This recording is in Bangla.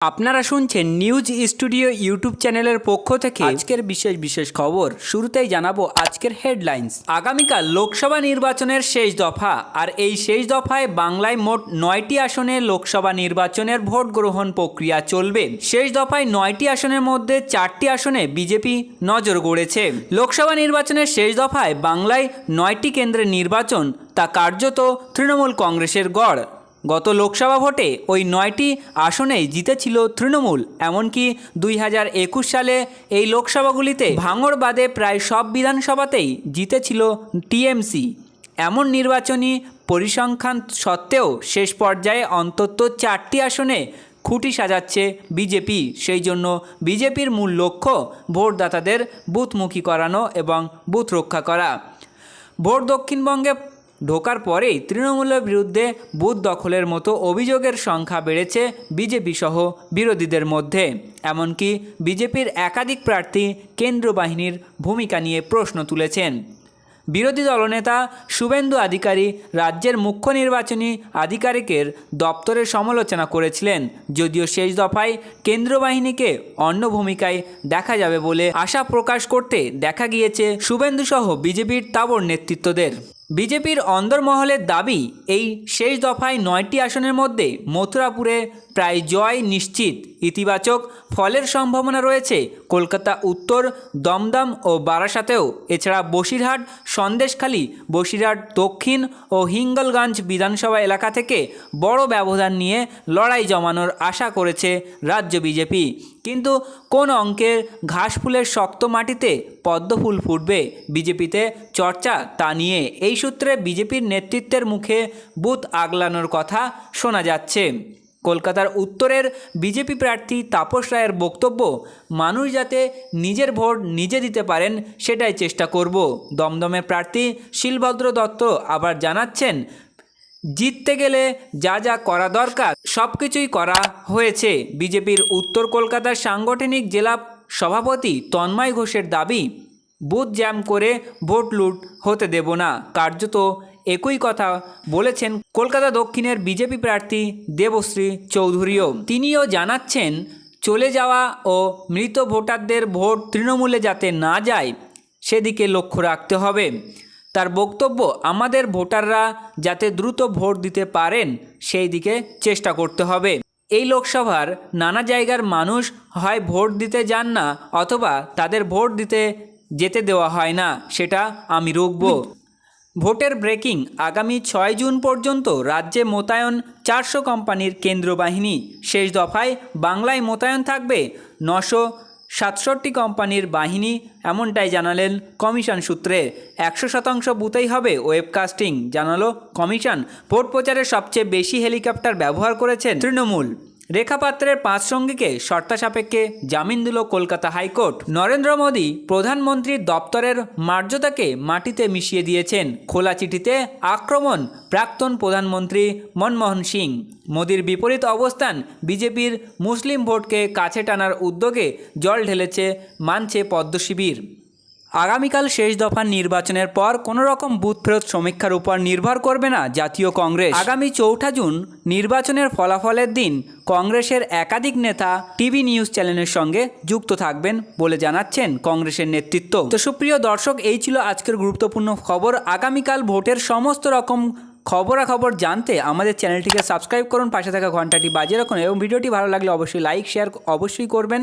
আপনারা শুনছেন নিউজ স্টুডিও ইউটিউব চ্যানেলের পক্ষ থেকে আজকের বিশেষ বিশেষ খবর। শুরুতেই জানাব আজকের হেডলাইন্স আগামীকাল লোকসভা নির্বাচনের শেষ দফা আর এই শেষ দফায় বাংলায় মোট নয়টি আসনে লোকসভা নির্বাচনের ভোট গ্রহণ প্রক্রিয়া চলবে। শেষ দফায় নয়টি আসনের মধ্যে চারটি আসনে বিজেপি নজর গড়েছে। লোকসভা নির্বাচনের শেষ দফায় বাংলায় নয়টি কেন্দ্রের নির্বাচন তা কার্যত তৃণমূল কংগ্রেসের গড়। গত লোকসভা ভোটে ওই নয়টি আসনেই জিতেছিল তৃণমূল, এমনকি দুই হাজার একুশ সালে এই লোকসভাগুলিতে ভাঙড় বাদে প্রায় সব বিধানসভাতেই জিতেছিল টিএমসি। এমন নির্বাচনী পরিসংখ্যান সত্ত্বেও শেষ পর্যায়ে অন্তত চারটি আসনে খুঁটি সাজাচ্ছে বিজেপি। সেই জন্য বিজেপির মূল লক্ষ্য ভোটদাতাদের বুথমুখী করানো এবং বুথ রক্ষা করা। ভোট দক্ষিণবঙ্গে ঢোকার পরেই তৃণমূলের বিরুদ্ধে বুথ দখলের মতো অভিযোগের সংখ্যা বেড়েছে বিজেপি সহ বিরোধীদের মধ্যে। এমনকি বিজেপির একাধিক প্রার্থী কেন্দ্র বাহিনীর ভূমিকা নিয়ে প্রশ্ন তুলেছেন। বিরোধী দলনেতা শুভেন্দু আধিকারী রাজ্যের মুখ্য নির্বাচনী আধিকারিকের দপ্তরের সমালোচনা করেছিলেন, যদিও শেষ দফায় কেন্দ্র বাহিনীকে অন্য ভূমিকায় দেখা যাবে বলে আশা প্রকাশ করতে দেখা গিয়েছে শুভেন্দু সহ বিজেপির তাবর নেতৃত্বদের। বিজেপির অন্দরমহলের দাবি, এই শেষ দফায় নয়টি আসনের মধ্যে মথুরাপুরে প্রায় জয় নিশ্চিত। ইতিবাচক ফলের সম্ভাবনা রয়েছে। কলকাতা উত্তর, দমদম ও বারাসাতেও। এছাড়া বসিরহাট, সন্দেশখালী, বসিরহাট দক্ষিণ ও হিঙ্গলগঞ্জ বিধানসভা এলাকা থেকে বড় ব্যবধান নিয়ে লড়াই জমানোর আশা করেছে রাজ্য বিজেপি। কিন্তু কোন অঙ্কের ঘাসফুলের শক্ত মাটিতে পদ্মফুল ফুটবে? বিজেপিতে চর্চা তা নিয়ে। এই সূত্রে বিজেপির নেতৃত্বের মুখে বুথ আগলানোর কথা শোনা যাচ্ছে। কলকাতার উত্তরের বিজেপি প্রার্থী তাপস রায়ের বক্তব্য, মানুষ যাতে নিজের ভোট নিজে দিতে পারেন সেটাই চেষ্টা করব। দমদমের প্রার্থী শিলভদ্র দত্ত আবার জানাচ্ছেন, জিততে গেলে যা যা করা দরকার সব কিছুই করা হয়েছে। বিজেপির উত্তর কলকাতার সাংগঠনিক জেলা সভাপতি তন্ময় ঘোষের দাবি, বুথ জ্যাম করে ভোট লুট হতে দেব না। কার্যত একই কথা বলেছেন কলকাতা দক্ষিণের বিজেপি প্রার্থী দেবশ্রী চৌধুরীও। তিনিও জানাচ্ছেন, চলে যাওয়া ও মৃত ভোটারদের ভোট তৃণমূলে যাতে না যায়, সেদিকে লক্ষ্য রাখতে হবে। তার বক্তব্য, আমাদের ভোটাররা যাতে দ্রুত ভোট দিতে পারেন সেই দিকে চেষ্টা করতে হবে। এই লোকসভার নানা জায়গার মানুষ হয় ভোট দিতে যান না অথবা তাদের ভোট দিতে যেতে দেওয়া হয় না, সেটা আমি রুখব। ভোটের ব্রেকিং আগামী ছয় জুন পর্যন্ত রাজ্যে মোতায়েন চারশো কোম্পানির কেন্দ্র বাহিনী শেষ দফায় বাংলায় মোতায়েন থাকবে নশো সাতষট্টি কোম্পানির বাহিনী এমনটাই জানালেন কমিশন সূত্রে। একশো শতাংশ বুথেই হবে ওয়েবকাস্টিং, জানালো কমিশন। ভোট প্রচারে সবচেয়ে বেশি হেলিকপ্টার ব্যবহার করেছেন তৃণমূল। রেখাপাত্রের পাঁচ সঙ্গীকে শর্তা সাপেক্ষে জামিন দিল কলকাতা হাইকোর্ট। নরেন্দ্র মোদী প্রধানমন্ত্রীর দপ্তরের মর্যাদাকে মাটিতে মিশিয়ে দিয়েছেন। খোলা চিঠিতে আক্রমণ প্রাক্তন প্রধানমন্ত্রী মনমোহন সিং। মোদির বিপরীত অবস্থান বিজেপির মুসলিম ভোটকে কাছে টানার উদ্যোগে জল ঢেলেছে, মানছে পদ্ম শিবির আগামীকাল শেষ দফার নির্বাচনের পর কোনো রকম বুথ ফেরত সমীক্ষার উপর নির্ভর করবে না জাতীয় কংগ্রেস। আগামী চৌঠা জুন নির্বাচনের ফলাফলের দিন কংগ্রেসের একাধিক নেতা টিভি নিউজ চ্যানেলের সঙ্গে যুক্ত থাকবেন বলে জানাচ্ছেন কংগ্রেসের নেতৃত্ব। তো সুপ্রিয় দর্শক, এই ছিল আজকের গুরুত্বপূর্ণ খবর। আগামীকাল ভোটের সমস্ত রকম খবরাখবর জানতে আমাদের চ্যানেলটিকে সাবস্ক্রাইব করুন, পাশে থাকা ঘন্টাটি বাজিয়ে রাখুন এবং ভিডিওটি ভালো লাগলে অবশ্যই লাইক, শেয়ার অবশ্যই করবেন।